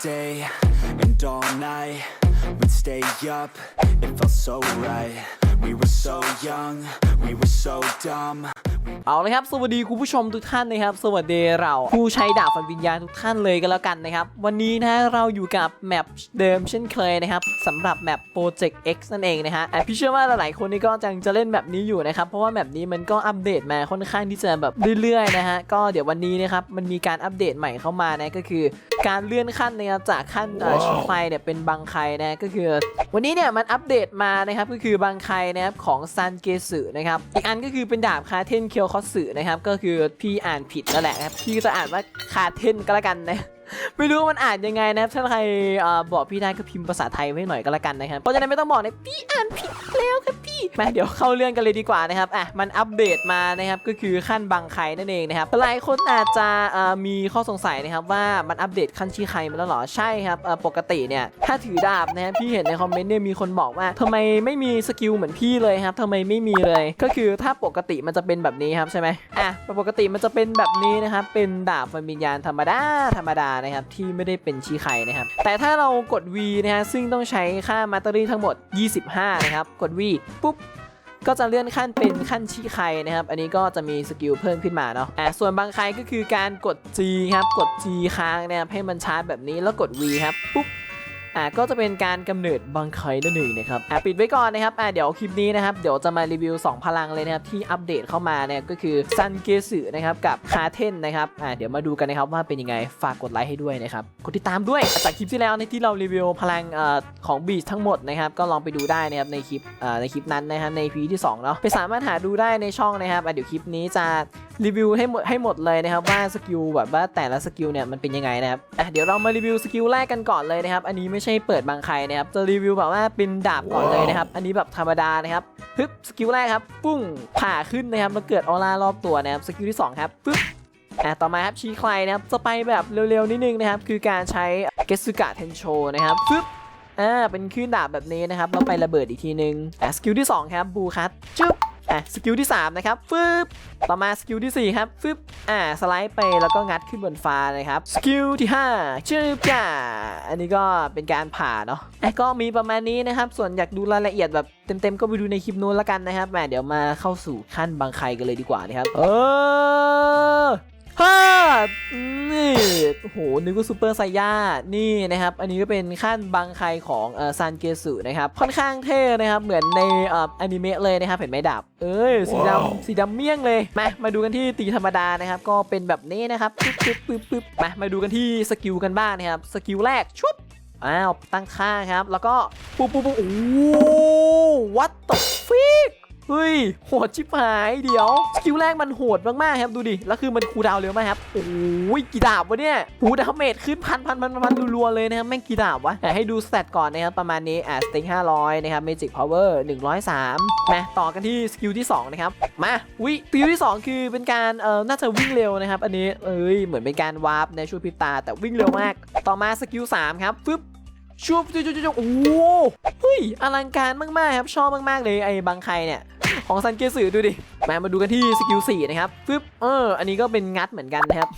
day and all night. We'd stay up, it felt so right. We were so young, we were so dumb. เอาเลยครับ สวัสดีคุณผู้ชมทุกท่านนะครับ สวัสดีเรา ผู้ใช้ดาบฝันวิญญาณทุกท่านเลยกันแล้วกันนะครับ วันนี้นะเราอยู่กับแมปเดิมเช่นเคยนะครับสำหรับแมป Project X นั่นเองนะฮะอะพี่เชื่อว่าหลายๆคนนี่ก็จังจะเล่นแบบนี้อยู่นะครับ เพราะว่าแมปนี้มันก็อัปเดตมาค่อนข้างที่จะแบบเรื่อยๆนะฮะก็เดี๋ยววันนี้นะครับมันมีการอัปเดตใหม่เข้ามานะก็คือการเลื่อนขั้นนะครับจากขั้นเอ่อชิไคเนี่ยเป็นบังไคนะก็คือ วันนี้เนี่ยมันอัปเดตมานะครับก็คือบังไคนะครับของซันเกสึนะครับอีกอันก็คือเป็นดาบคาเทนเคียวคอสึนะครับก็คือพี่อ่านผิดนั่นแหละครับพี่ก็จะอ่านว่าคาเทนก็แล้วกันนะ ไม่รู้ว่ามันอ่านยังไงนะครับถ้าใครบอกพี่ได้ก็พิมพ์ภาษาไทยไว้หน่อยก็แล้วกันนะครับเพราะฉะนั้นไม่ต้องบอกนะพี่อ่านผิดแล้วครับพี่มาเดี๋ยวเข้าเรื่องกันเลยดีกว่านะครับอะมันอัปเดตมานะครับก็คือขั้นบังไคนั่นเองนะครับหลายคนอาจจะมีข้อสงสัยนะครับว่ามันอัปเดตขั้นชีไคมาแล้วหรอใช่ครับปกติเนี่ยถ้าถือดาบนะฮะพี่เห็นในคอมเมนต์เนี่ยมีคนบอกว่าทำไมไม่มีสกิลเหมือนพี่เลยครับทำไมไม่มีเลย ก็คือถ้าปกติมันจะเป็นแบบนี้ครับใช่ไหมอะปกติมันจะเป็นแบบนี้นะครับเป็นดาบฟันวิญญาณธรรมดาธรรมดานะครับที่ไม่ได้เป็นชีไข่นะครับแต่ถ้าเรากด V นะฮะซึ่งต้องใช้ค่ามาตอรี่ทั้งหมด 25 นะครับ กด V ปุ๊บก็จะเลื่อนขั้นเป็นขั้นชีไคนะครับ อันนี้ก็จะมีสกิลเพิ่มขึ้นมาเนาะอ่าส่วนบางไคก็คือการกด G ครับ กด G ค้างนะครับให้มันชาร์จแบบนี้แล้วกด V ครับ ปุ๊บ อ่าก็จะเป็นการกำเนิดบางไคนั่นเองนะครับอ่าปิดไว้ก่อนนะครับอ่าเดี๋ยวคลิปนี้นะครับเดี๋ยวจะมารีวิว 2 พลังเลยนะครับที่อัปเดตเข้ามาเนี่ยก็คือซันเกสึนะครับกับคาเทนนะครับอ่าเดี๋ยวมาดูกันนะครับว่าเป็นยังไงฝากกดไลค์ให้ด้วยนะครับกดติดตามด้วยจากคลิปที่แล้วในที่เรารีวิวพลังเอ่อของบีชทั้งหมดนะครับก็ลองไปดูได้นะครับในคลิปเอ่อในคลิปนั้นนะครับในพีที่สองเนาะไปสามารถหาดูได้ในช่องนะครับอะเดี๋ยวคลิปนี้จะ รีวิวให้หมดให้หมดเลยนะครับว่าสกิลแบบว่าแต่ละสกิลเนี่ยมันเป็นยังไงนะครับอะเดี๋ยวเรามารีวิวสกิลแรกกันก่อนเลยนะครับ อันนี้ไม่ใช่เปิดบางใครนะครับจะรีวิวแบบว่าเป็นดาบก่อนเลยนะครับ อันนี้แบบธรรมดานะครับฮึบสกิลแรกครับปุ้งผ่าขึ้นนะครับแล้วเกิดออร่ารอบตัวนะครับสกิลที่สองครับปึ๊บอะต่อมาครับชี้ใครนะครับจะไปแบบเร็วๆนิดนึงนะครับคือการใช้เกสุกะเทนโชนะครับปึ๊บอ่าเป็นคลื่นดาบแบบนี้นะครับแล้วไประเบิดอีกทีนึงอะสกิลที่2ครับบูคัตจึ๊บ อะสกิลที่ 3 นะครับฟึบต่อมาสกิลที่ 4 ครับฟึบอ่าสไลด์ไปแล้วก็งัดขึ้นบนฟ้านะครับสกิลที่5ชื่อจ่าอันนี้ก็เป็นการผ่าเนาะอะก็มีประมาณนี้นะครับ ส่วนอยากดูรายละเอียดแบบเต็มๆ ก็ไปดูในคลิปนู้นละกันนะครับแหมเดี๋ยวมาเข้าสู่ขั้นบางใครกันเลยดีกว่านะครับเออ ฮ่านี่โอ้โหนึกว่าซูเปอร์ไซย่านี่นะครับ อันนี้ก็เป็นขั้นบังไคของเอ่อซันเกสึนะครับ ค่อนข้างเท่นะครับ เหมือนในเอ่ออนิเมะเลยนะครับ เห็นไหมดาบ เอ้ย สีว้าวดำสีดำเมี่ยงเลย มา มาดูกันที่ตีธรรมดานะครับ ก็เป็นแบบนี้นะครับ ปึ๊บปึ๊บปึ๊บปึ๊บมา มาดูกันที่สกิลกันบ้างนะครับ สกิลแรก ชุบอ้าว ตั้งค่าครับ แล้วก็ ปุ๊บปุ๊บปุ๊บโอ้วัดตกฟิก เฮ้ยโหดชิบหายเดี๋ยวสกิลแรกมันโหดมากๆครับดูดิแล้วคือมันคูดาวเร็วมากครับโอ้ยกี่ดาบวะเนี่ยหูดาเมจขึ้นพันพันพันพันรัวๆเลยนะครับแม่งกี่ดาบวะแต่ให้ดูสเตตก่อนนะครับประมาณนี้อะสเต็ง500นะครับเมจิกพาวเวอร์103มาต่อกันที่สกิลที่2นะครับมาวิสกิลที่2คือเป็นการเอ่อน่าจะวิ่งเร็วนะครับอันนี้เอ้ยเหมือนเป็นการวาร์ปในช่วงพิตา แต่วิ่งเร็วมาก ต่อมาสกิล3ครับฟึบชุบจุ๊บจุ๊บจุ๊บโอ้โหเฮ้ยอลังการมากๆครับชอบมากๆเลยไอ้บางใครเนี่ย ของซันเกสึดูดิ มามาดูกันที่สกิล4นะครับฟึ๊บเอออันนี้ก็เป็นงัดเหมือนกันนะครับ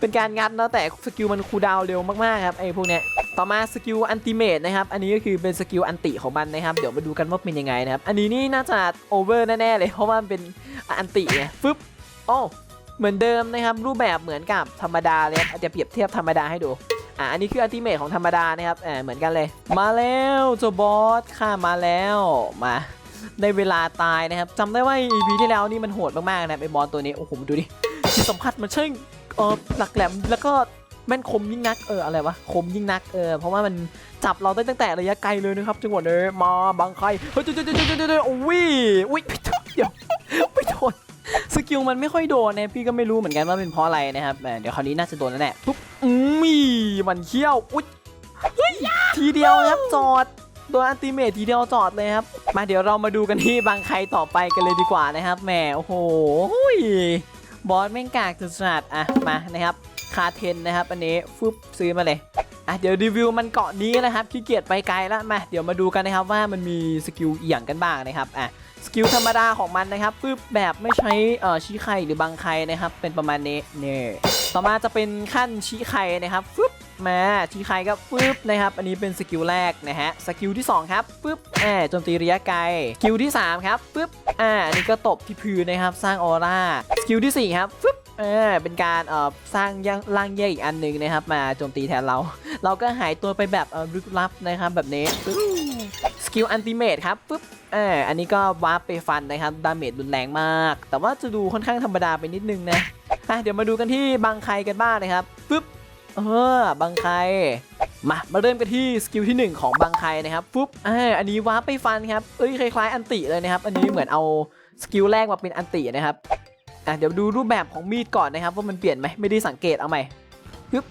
เป็นการงัดนะแต่สกิลมันคูดาวเร็วมากๆครับไอ้พวกเนี้ยต่อมาสกิลอันติเมตนะครับ อันนี้ก็คือเป็นสกิลอันติของมันนะครับ เดี๋ยวมาดูกันว่าเป็นยังไงนะครับ อันนี้นี่น่าจะโอเวอร์แน่ๆเลย เพราะว่ามันเป็นอันติไงฟึบโอ้เหมือนเดิมนะครับ รูปแบบเหมือนกับธรรมดาเลยอาจจะเปรียบเทียบธรรมดาให้ดู อะ อันนี้คืออัลติเมทของธรรมดานะครับ อ่า เหมือนกันเลย มาแล้วเจ้าบอสข้ามาแล้ว มา ได้เวลาตายนะครับจำได้ว่า EP ที่แล้วนี่มันโหดมากๆนะไอบอสตัวนี้โอ้โหดูดิจิตสัมผัสมันช่างเออหลักแหลมแล้วก็แม่นคมยิ่งนักเอออะไรวะคมยิ่งนักเออเพราะว่ามันจับเราได้ตั้งแต่ระยะไกลเลยนะครับจังหวะนี้มาบังใครเฮ้ยเดี๋ยวเดี๋ยวเดี๋ยวเดี๋ยวเดี๋ยวโอ้ยอุ้ยเดี๋ยวไม่โดนสกิลมันไม่ค่อยโดนนะพี่ก็ไม่รู้เหมือนกันว่าเป็นเพราะอะไรนะครับเดี๋ยวคราวนี้น่าจะโดนแล้วแหละปุ๊บอืมมีมันเขี้ยวอุ้ยทีเดียวครับจอด โดนอันติเมททีเดียวจอดเลยครับ มาเดี๋ยวเรามาดูกันที่บางใครต่อไปกันเลยดีกว่านะครับแหมโอ้โหหุยบอสแม่งกากจุดสนัดอะมานะครับคาเทนนะครับ อันนี้ฟึบซื้อมาเลยอะเดี๋ยวรีวิวมันเกาะนี้นะครับขี้เกียจไปไกลแล้วมาเดี๋ยวมาดูกันนะครับว่ามันมีสกิลอหย่างกันบ้างนะครับอะสกิลธรรมดาของมันนะครับปึ๊บแบบไม่ใช้เอ่อชี้ไข่หรือบังไข่นะครับ เป็นประมาณนี้เนี่ต่อมาจะเป็นขั้นชี้ไข่นะครับฟึบ มาชี้ไข่ก็ฟึบนะครับอันนี้เป็นสกิลแรกนะฮะสกิลที่สองครับฟึบอ่าโจมตีระยะไกลสกิลที่สามครับฟึบอ่าอันนี้ก็ตบที่พื้นนะครับสร้างออร่าสกิลที่สี่ครับฟึบเออเป็นการเอ่อสร้างย่างร่างแยกอีกอันหนึ่งนะครับ มาโจมตีแทนเรา เราก็หายตัวไปแบบเอ่อลึกลับนะครับแบบนี้ปึ๊บสกิลอันติเมตครับปึ๊บเอออันนี้ก็วาร์ปไปฟันนะครับดาเมจรุนแรงมาก แต่ว่าจะดูค่อนข้างธรรมดาไปนิดนึงนะอะเดี๋ยวมาดูกันที่บางใครกันบ้างนะครับปึ๊บ เออบางใครมา มาเริ่มกันที่สกิลที่หนึ่งของบางใครนะครับปุ๊บอ่าอันนี้วาร์ปไปฟันครับเอ้ยคล้ายๆอันติเลยนะครับ อันนี้เหมือนเอาสกิลแรกมาเป็นอันตินะครับอะเดี๋ยวดูรูปแบบของมีดก่อนนะครับ ว่ามันเปลี่ยนไหมไม่ได้สังเกตเอาใหม่ปึ๊บ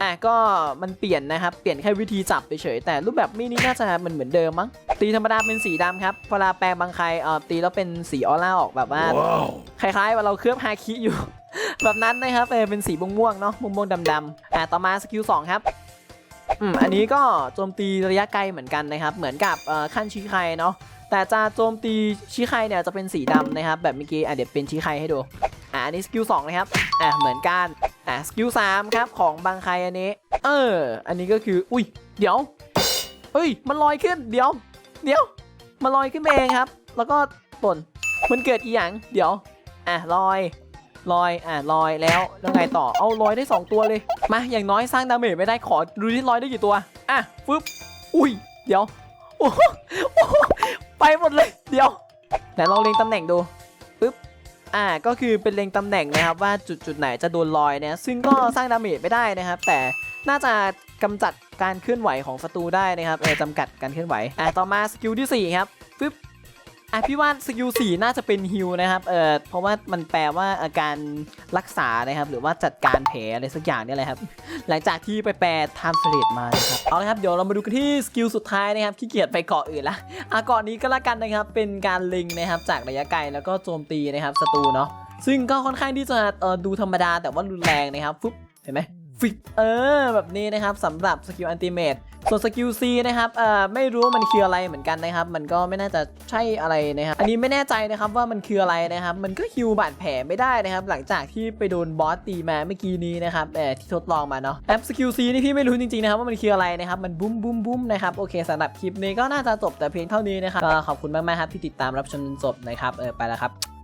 อะก็มันเปลี่ยนนะครับเปลี่ยนแค่วิธีจับเฉยๆแต่รูปแบบมีนี้น่าจะเหมือนเหมือนเดิมมั้งตีธรรมดาเป็นสีดำครับเวลาแปลงบางใครเอ่อตีแล้วเป็นสีออร่าออกแบบว่าคล้ายๆว่าเราเคลือบฮาคิอยู่ แบบนั้นนะครับเออเป็นสีม่วงๆเนาะม่วงๆดำๆอะต่อมาสกิล2ครับอืมอันนี้ก็โจมตีระยะไกลเหมือนกันนะครับ เหมือนกับขั้นชี้ไคเนาะแต่จะโจมตีชี้ไคเนี่ยจะเป็นสีดำนะครับ แบบเมื่อกี้อะเดี๋ยวเป็นชี้ไคให้ดูอะอันนี้สกิล2นะครับอะเหมือนกันอะสกิล3ครับของบางใครอันนี้ เออ อันนี้ก็คืออุ้ยเดี๋ยวเฮ้ยมันลอยขึ้นเดี๋ยว เดี๋ยวมันลอยขึ้นเองครับ แล้วก็ปนมันเกิดอีหยังเดี๋ยวอะลอย ลอยอะลอยแล้วแล้วไงต่อเอาลอยได้ 2 ตัวเลย มาอย่างน้อยสร้างดาเมจไม่ได้ขอดูที่ลอยได้กี่ตัวอะฟึบอุ้ย เดี๋ยวโอ้โหโอ้โหไปหมดเลยเดี๋ยวแต่ลองเล็งตำแหน่งดูปึ๊บอ่าก็คือเป็นเล็งตำแหน่งนะครับว่าจุดจุดไหนจะโดนลอยเนี่ยซึ่งก็สร้างดาเมจไม่ได้นะครับ แต่น่าจะกำจัดการเคลื่อนไหวของศัตรูได้นะครับเออจำกัดการเคลื่อนไหวอ่าต่อมาสกิลที่4ครับปึ๊บ อะพี่ว่าสกิล4น่าจะเป็นฮิลนะครับเออเพราะว่ามันแปลว่าอาการรักษานะครับ หรือว่าจัดการแผลอะไรสักอย่างนี่แหละครับ หลังจากที่ไปแปลไทม์สเลดมานะครับเอาละครับเดี๋ยวเรามาดูกันที่สกิลสุดท้ายนะครับขี้เกียจไปเกาะอื่นละอะก่อนนี้ก็แล้วกันนะครับเป็นการเล็งนะครับจากระยะไกลแล้วก็โจมตีนะครับศัตรูเนาะซึ่งก็ค่อนข้างที่จะเออดูธรรมดาแต่ว่ารุนแรงนะครับฟึบเห็นไหมฟิกเออแบบนี้นะครับสำหรับสกิลอันติเมต ส่วนสกิล C นะครับเอ่อไม่รู้มันคืออะไรเหมือนกันนะครับ มันก็ไม่น่าจะใช่อะไรนะครับ อันนี้ไม่แน่ใจนะครับว่ามันคืออะไรนะครับ มันก็ฮิวบาดแผลไม่ได้นะครับ หลังจากที่ไปโดนบอสตีมาเมื่อกี้นี้นะครับเอ่อที่ทดลองมาเนาะแอปสกิล C นี่พี่ไม่รู้จริงๆนะครับว่ามันคืออะไรนะครับ มันบุ้มบุ้มบุ้มนะครับโอเคสำหรับคลิปนี้ก็น่าจะจบแต่เพียงเท่านี้นะครับก็ขอบคุณมากๆครับที่ติดตามรับชมจนจบนะครับเออไปแล้วครับ